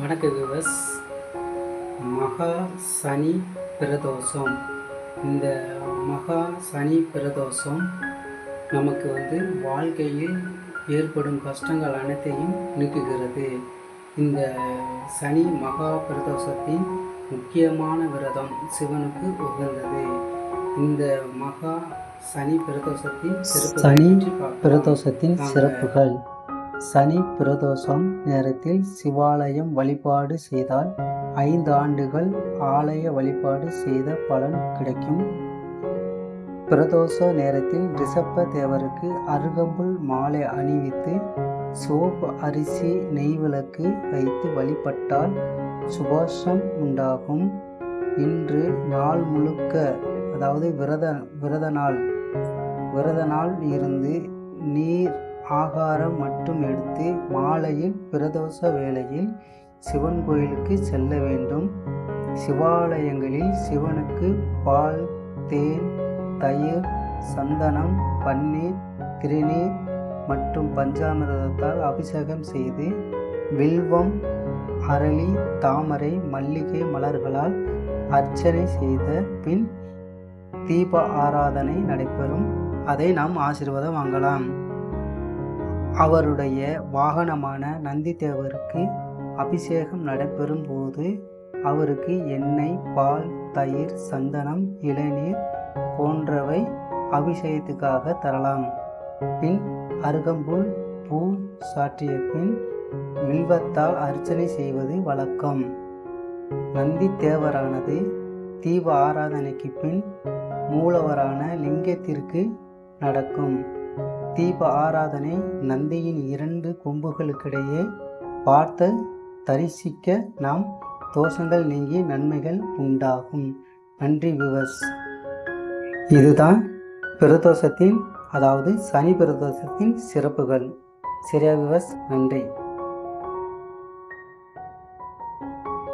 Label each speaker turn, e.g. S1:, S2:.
S1: வணக்க விவஸ் மகா சனி பிரதோஷம். இந்த மகா சனி பிரதோஷம் நமக்கு வந்து வாழ்க்கையில் ஏற்படும் கஷ்டங்கள் அனைத்தையும் நீக்குகிறது. இந்த சனி மகா பிரதோஷத்தின் முக்கியமான விரதம் சிவனுக்கு உகந்தது. இந்த மகா சனி பிரதோஷத்தின்
S2: சனி. பிரதோஷத்தின் சிறப்புகள். சனி பிரதோஷம் நேரத்தில் சிவாலயம் வழிபாடு செய்தால் ஐந்து ஆண்டுகள் ஆலய வழிபாடு செய்த பலன் கிடைக்கும். பிரதோஷ நேரத்தில் ரிஷப்ப தேவருக்கு அருகம்புல் மாலை அணிவித்து சோப்பு அரிசி நெய் விளக்கு வைத்து வழிபட்டால் சுபாஷம் உண்டாகும். இன்று நாள் முழுக்க அதாவது விரத விரத நாள் விரத நாள் இருந்து நீர் ஆகாரம் மட்டும் எடுத்து மாலையில் பிரதோஷ வேளையில் சிவன் கோயிலுக்கு செல்ல வேண்டும். சிவாலயங்களில் சிவனுக்கு பால் தேன் தயிர் சந்தனம் பன்னீர் திருநீர் மற்றும் பஞ்சாமிரதத்தால் அபிஷேகம் செய்து வில்வம் அரளி தாமரை மல்லிகை மலர்களால் அர்ச்சனை செய்த பின் தீப ஆராதனை நடைபெறும். அதை நாம் ஆசீர்வாதம் வாங்கலாம். அவருடைய வாகனமான நந்திதேவருக்கு அபிஷேகம் நடைபெறும் போது அவருக்கு எண்ணெய் பால் தயிர் சந்தனம் இளநீர் போன்றவை அபிஷேகத்துக்காக தரலாம். பின் அருகம்புல் பூ சாற்றிய பின் வில்வத்தால் அர்ச்சனை செய்வது வழக்கம். நந்தி தேவரானது தீப ஆராதனைக்கு பின் மூலவரான லிங்கத்திற்கு நடக்கும். தீப ஆராதனை நந்தியின் இரண்டு கொம்புகளுக்கிடையே பார்த்து தரிசிக்க நாம் தோஷங்கள் நீங்கி நன்மைகள் உண்டாகும். நன்றி விவஸ் இதுதான் பிரதோஷத்தின் அதாவது சனி பிரதோஷத்தின் சிறப்புகள். சரியா விவஸ் நன்றி.